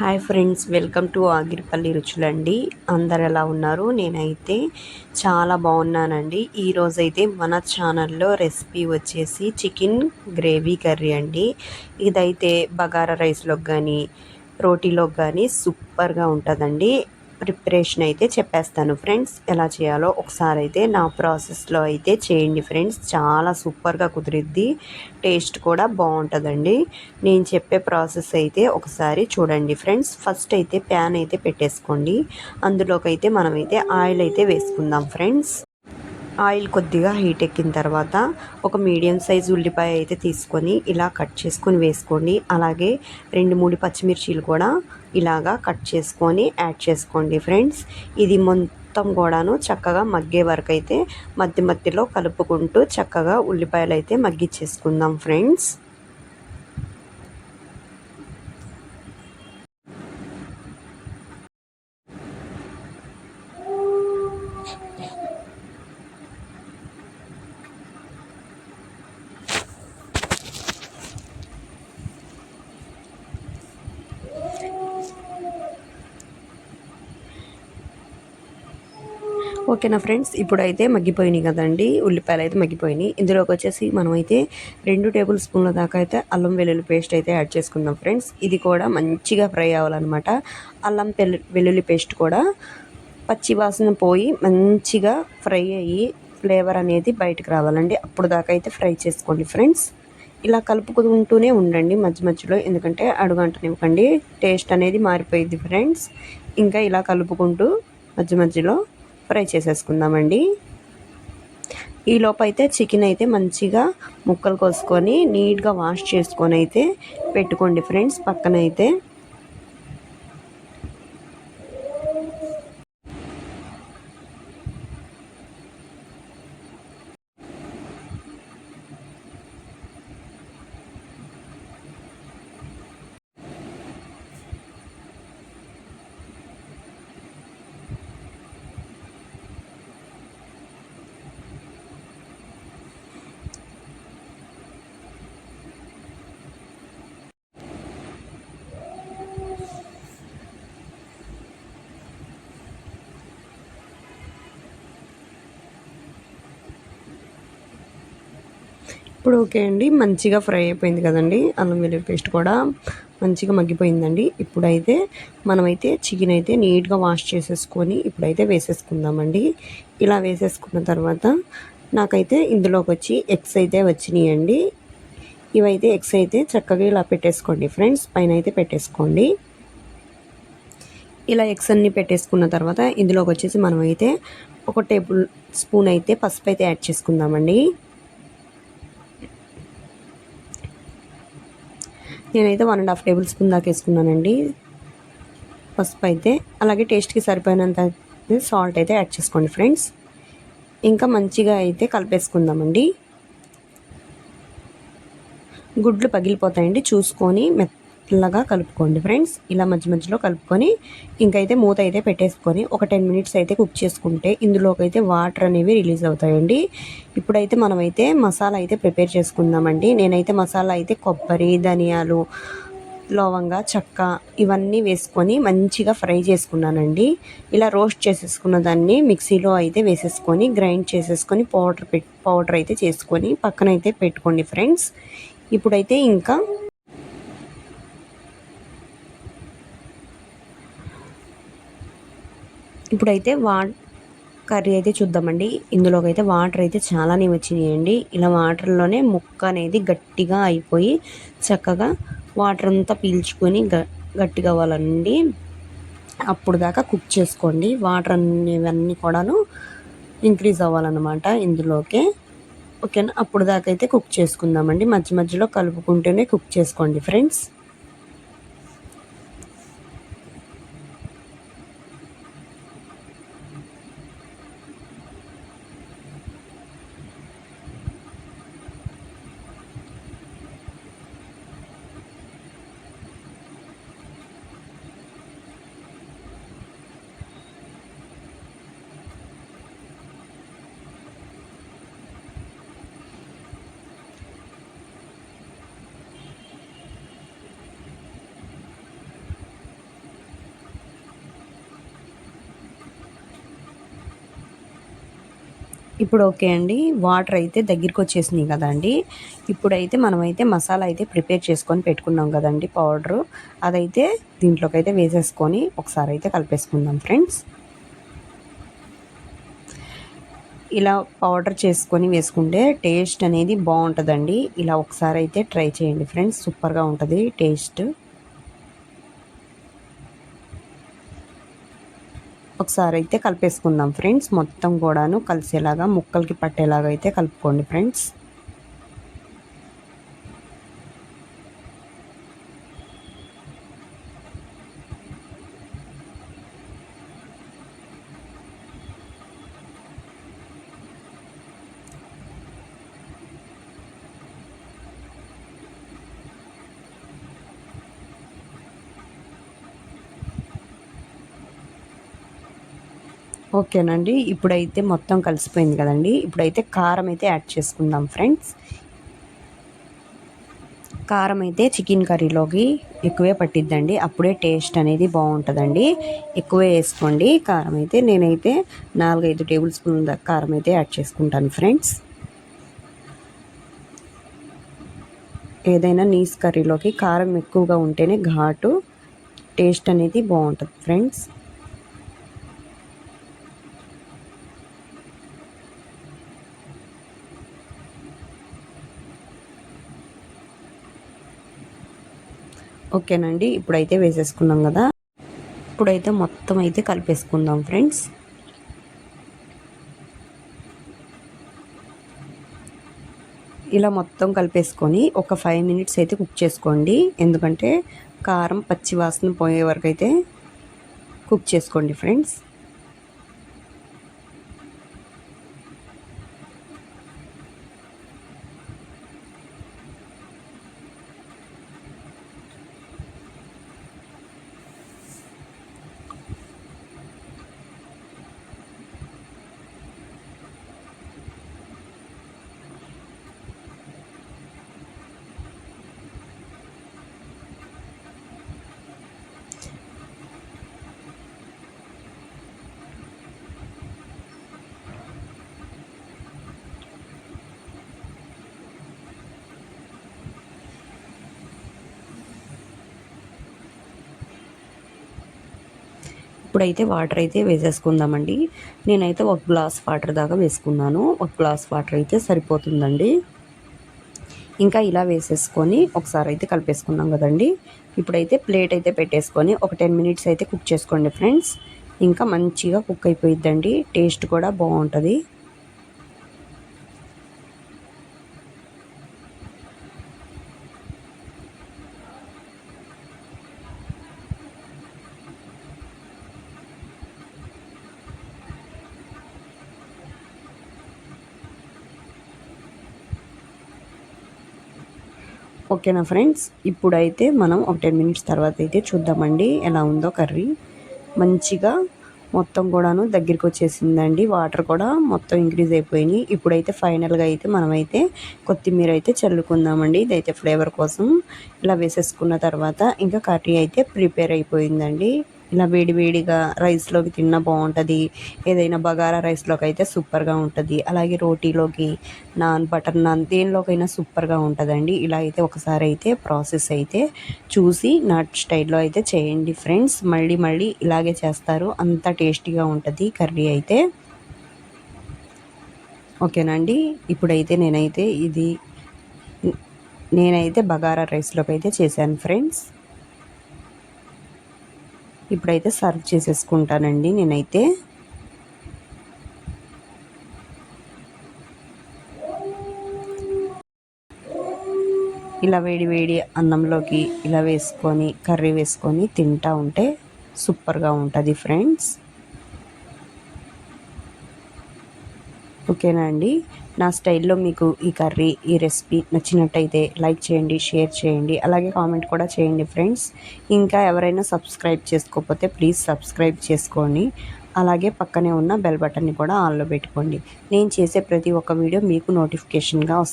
Hi friends welcome to Agiripalli రుచులండి. అందరు ఎలా ఉన్నారు? నేనైతే చాలా బాగున్నానండి. ఈరోజైతే మన ఛానల్లో రెసిపీ వచ్చేసి చికెన్ గ్రేవీ కర్రీ అండి. ఇదైతే బగారా రైస్లోకి కానీ రోటీలోకి కానీ సూపర్గా ఉంటుందండి. ప్రిపరేషన్ అయితే చెప్పేస్తాను ఫ్రెండ్స్. ఎలా చేయాలో ఒకసారి అయితే నా ప్రాసెస్లో అయితే చేయండి ఫ్రెండ్స్. చాలా సూపర్గా కుదిరిద్ది. టేస్ట్ కూడా బాగుంటుందండి. నేను చెప్పే ప్రాసెస్ అయితే ఒకసారి చూడండి ఫ్రెండ్స్. ఫస్ట్ అయితే ప్యాన్ అయితే పెట్టేసుకోండి. అందులోకైతే అయితే మనమైతే ఆయిల్ అయితే వేసుకుందాం ఫ్రెండ్స్. ఆయిల్ కొద్దిగా హీట్ ఎక్కిన తర్వాత ఒక మీడియం సైజ్ ఉల్లిపాయ అయితే తీసుకొని ఇలా కట్ చేసుకొని వేసుకోండి. అలాగే రెండు మూడు పచ్చిమిర్చీలు కూడా ఇలాగా కట్ చేసుకొని యాడ్ చేసుకోండి ఫ్రెండ్స్. ఇది మొత్తం కూడాను చక్కగా మగ్గే వరకు అయితే మధ్య మధ్యలో కలుపుకుంటూ చక్కగా ఉల్లిపాయలు అయితే మగ్గిచ్చేసుకుందాం ఫ్రెండ్స్. ఓకేనా ఫ్రెండ్స్? ఇప్పుడైతే మగ్గిపోయినాయి కదండి. ఉల్లిపాయలు అయితే మగ్గిపోయినాయి. ఇందులోకి వచ్చేసి మనమైతే రెండు టేబుల్ స్పూన్ల దాకా అయితే అల్లం వెల్లుల్లి పేస్ట్ అయితే యాడ్ చేసుకుందాం ఫ్రెండ్స్. ఇది కూడా మంచిగా ఫ్రై అవ్వాలన్నమాట. అల్లం వెల్లుల్లి పేస్ట్ కూడా పచ్చి వాసన పోయి మంచిగా ఫ్రై అయ్యి ఫ్లేవర్ అనేది బయటకు రావాలండి. అప్పుడు దాకా అయితే ఫ్రై చేసుకోండి ఫ్రెండ్స్. ఇలా కలుపుకుంటూనే ఉండండి మధ్య మధ్యలో. ఎందుకంటే అడుగంటనివ్వకండి. టేస్ట్ అనేది మారిపోయింది ఫ్రెండ్స్. ఇంకా ఇలా కలుపుకుంటూ మధ్య మధ్యలో ఫ్రై చేసేసుకుందామండి. ఈ అయితే చికెన్ అయితే మంచిగా ముక్కలు కోసుకొని నీట్గా వాష్ చేసుకొని అయితే పెట్టుకోండి ఫ్రెండ్స్ పక్కన ఇప్పుడు ఓకే అండి. మంచిగా ఫ్రై అయిపోయింది కదండి. అల్లం వెల్లుల్లి పేస్ట్ కూడా మంచిగా మగ్గిపోయిందండి. ఇప్పుడైతే మనమైతే చికెన్ అయితే నీట్గా వాష్ చేసేసుకొని ఇప్పుడైతే వేసేసుకుందామండి. ఇలా వేసేసుకున్న తర్వాత నాకైతే ఇందులోకి వచ్చి ఎగ్స్ అయితే వచ్చినాయండి. ఇవైతే ఎగ్స్ అయితే చక్కగా ఇలా పెట్టేసుకోండి ఫ్రెండ్స్. పైన అయితే పెట్టేసుకోండి. ఇలా ఎగ్స్ అన్నీ పెట్టేసుకున్న తర్వాత ఇందులోకి వచ్చేసి మనమైతే ఒక టేబుల్ స్పూన్ అయితే పసుపు అయితే యాడ్ చేసుకుందామండి. నేనైతే one and half tablespoon దాకా వేసుకున్నానండి. పసుపు అయితే అలాగే టేస్ట్కి సరిపోయినంత సాల్ట్ అయితే యాడ్ చేసుకోండి ఫ్రెండ్స్ ఇంకా మంచిగా అయితే కలిపేసుకుందామండి. గుడ్లు పగిలిపోతాయండి చూసుకొని మెత్త మెల్లగా కలుపుకోండి ఫ్రెండ్స్. ఇలా మధ్య మధ్యలో కలుపుకొని ఇంకైతే మూత అయితే పెట్టేసుకొని ఒక టెన్ మినిట్స్ అయితే కుక్ చేసుకుంటే ఇందులోకి అయితే వాటర్ అనేవి రిలీజ్ అవుతాయండి. ఇప్పుడైతే మనమైతే మసాలా అయితే ప్రిపేర్ చేసుకుందామండి. నేనైతే మసాలా అయితే కొబ్బరి ధనియాలు లవంగా చెక్క ఇవన్నీ వేసుకొని మంచిగా ఫ్రై చేసుకున్నానండి. ఇలా రోస్ట్ చేసేసుకున్న దాన్ని మిక్సీలో అయితే వేసేసుకొని గ్రైండ్ చేసేసుకొని పౌడర్ పెట్ పౌడర్ అయితే చేసుకొని పక్కన అయితే పెట్టుకోండి ఫ్రెండ్స్. ఇప్పుడైతే ఇంకా ఇప్పుడైతే వా కర్రీ అయితే చూద్దామండి. ఇందులోకి అయితే వాటర్ అయితే చాలానే వచ్చినాయండి. ఇలా వాటర్లోనే ముక్క అనేది గట్టిగా అయిపోయి చక్కగా వాటర్ అంతా పీల్చుకొని గ గట్టిగా అవ్వాలండి. అప్పుడు దాకా కుక్ చేసుకోండి. వాటర్ అనేవన్నీ కూడాను ఇంక్రీజ్ అవ్వాలన్నమాట ఇందులోకే. ఓకేనా? అప్పుడు దాకా అయితే కుక్ చేసుకుందామండి. మధ్య మధ్యలో కలుపుకుంటూనే కుక్ చేసుకోండి ఫ్రెండ్స్. ఇప్పుడు ఓకే అండి. వాటర్ అయితే దగ్గరికి వచ్చేసినాయి కదండి. ఇప్పుడైతే మనమైతే మసాలా అయితే ప్రిపేర్ చేసుకొని పెట్టుకున్నాం కదండి పౌడరు. అదైతే దీంట్లోకి అయితే వేసేసుకొని ఒకసారి అయితే కలిపేసుకుందాం ఫ్రెండ్స్. ఇలా పౌడర్ చేసుకొని వేసుకుంటే టేస్ట్ అనేది బాగుంటుందండి. ఇలా ఒకసారి అయితే ట్రై చేయండి ఫ్రెండ్స్. సూపర్గా ఉంటుంది టేస్ట్. ఒకసారి అయితే కలిపేసుకుందాం ఫ్రెండ్స్. మొత్తం కూడాను కలిసేలాగా ముక్కలకి పట్టేలాగా అయితే కలుపుకోండి ఫ్రెండ్స్. ఓకేనండి. ఇప్పుడైతే మొత్తం కలిసిపోయింది కదండి. ఇప్పుడైతే కారం అయితే యాడ్ చేసుకుందాం ఫ్రెండ్స్. కారం అయితే చికెన్ కర్రీలోకి ఎక్కువే పట్టిద్దండి. అప్పుడే టేస్ట్ అనేది బాగుంటుందండి. ఎక్కువే వేసుకోండి. కారం అయితే నేనైతే నాలుగైదు టేబుల్ స్పూన్ కారం అయితే యాడ్ చేసుకుంటాను ఫ్రెండ్స్. ఏదైనా నీస్ కర్రీలోకి కారం ఎక్కువగా ఉంటేనే ఘాటు టేస్ట్ అనేది బాగుంటుంది ఫ్రెండ్స్. ఓకేనండి ఇప్పుడైతే వేసేసుకున్నాం కదా. ఇప్పుడైతే మొత్తం అయితే కలిపేసుకుందాం ఫ్రెండ్స్. ఇలా మొత్తం కలిపేసుకొని ఒక ఫైవ్ మినిట్స్ అయితే కుక్ చేసుకోండి. ఎందుకంటే కారం పచ్చి వాసన పోయే వరకు అయితే కుక్ చేసుకోండి ఫ్రెండ్స్. ఇప్పుడైతే వాటర్ అయితే వేసేసుకుందామండి. నేనైతే ఒక గ్లాస్ వాటర్ దాకా వేసుకున్నాను. ఒక గ్లాస్ వాటర్ అయితే సరిపోతుందండి. ఇంకా ఇలా వేసేసుకొని ఒకసారి అయితే కలిపేసుకున్నాం కదండి. ఇప్పుడైతే ప్లేట్ అయితే పెట్టేసుకొని ఒక టెన్ మినిట్స్ అయితే కుక్ చేసుకోండి ఫ్రెండ్స్. ఇంకా మంచిగా కుక్ అయిపోయిద్దండి. టేస్ట్ కూడా బాగుంటుంది. ఓకేనా ఫ్రెండ్స్? ఇప్పుడైతే మనం ఒక టెన్ మినిట్స్ తర్వాత అయితే చూద్దామండి ఎలా ఉందో కర్రీ. మంచిగా మొత్తం కూడాను దగ్గరికి వచ్చేసిందండి వాటర్ కూడా మొత్తం ఇంక్రీజ్ అయిపోయినాయి. ఇప్పుడైతే ఫైనల్గా అయితే మనమైతే కొత్తిమీర అయితే చల్లుకుందామండి. ఇదైతే ఫ్లేవర్ కోసం. ఇలా వేసేసుకున్న తర్వాత ఇంకా కర్రీ అయితే ప్రిపేర్ అయిపోయిందండి. ఇలా వేడి వేడిగా రైస్లోకి తిన్నా బాగుంటుంది. ఏదైనా బగారా రైస్లోకి అయితే సూపర్గా ఉంటుంది. అలాగే రోటీలోకి నాన్ బటర్ నాన్ దేనిలోకైనా సూపర్గా ఉంటుందండి. ఇలా అయితే ఒకసారి అయితే ప్రాసెస్ అయితే చూసి నా స్టైల్లో అయితే చేయండి ఫ్రెండ్స్ మళ్ళీ మళ్ళీ ఇలాగే చేస్తారు. అంత టేస్టీగా ఉంటుంది కర్రీ అయితే. ఓకేనండి ఇప్పుడైతే నేనైతే ఇది నేనైతే బగారా రైస్లోకి అయితే చేశాను ఫ్రెండ్స్ ఇప్పుడైతే సర్వ్ చేసేసుకుంటానండి నేనైతే. ఇలా వేడి వేడి అన్నంలోకి ఇలా వేసుకొని కర్రీ వేసుకొని తింటా ఉంటే సూపర్గా ఉంటుంది ఫ్రెండ్స్. ఓకేనా అండి? నా స్టైల్లో మీకు ఈ కర్రీ ఈ రెసిపీ నచ్చినట్టయితే లైక్ చేయండి షేర్ చేయండి అలాగే కామెంట్ కూడా చేయండి ఫ్రెండ్స్. ఇంకా ఎవరైనా సబ్స్క్రైబ్ చేసుకోకపోతే ప్లీజ్ సబ్స్క్రైబ్ చేసుకోండి. అలాగే పక్కనే ఉన్న బెల్ బటన్ని కూడా ఆన్లో పెట్టుకోండి. నేను చేసే ప్రతి ఒక్క వీడియో మీకు నోటిఫికేషన్గా వస్తుంది.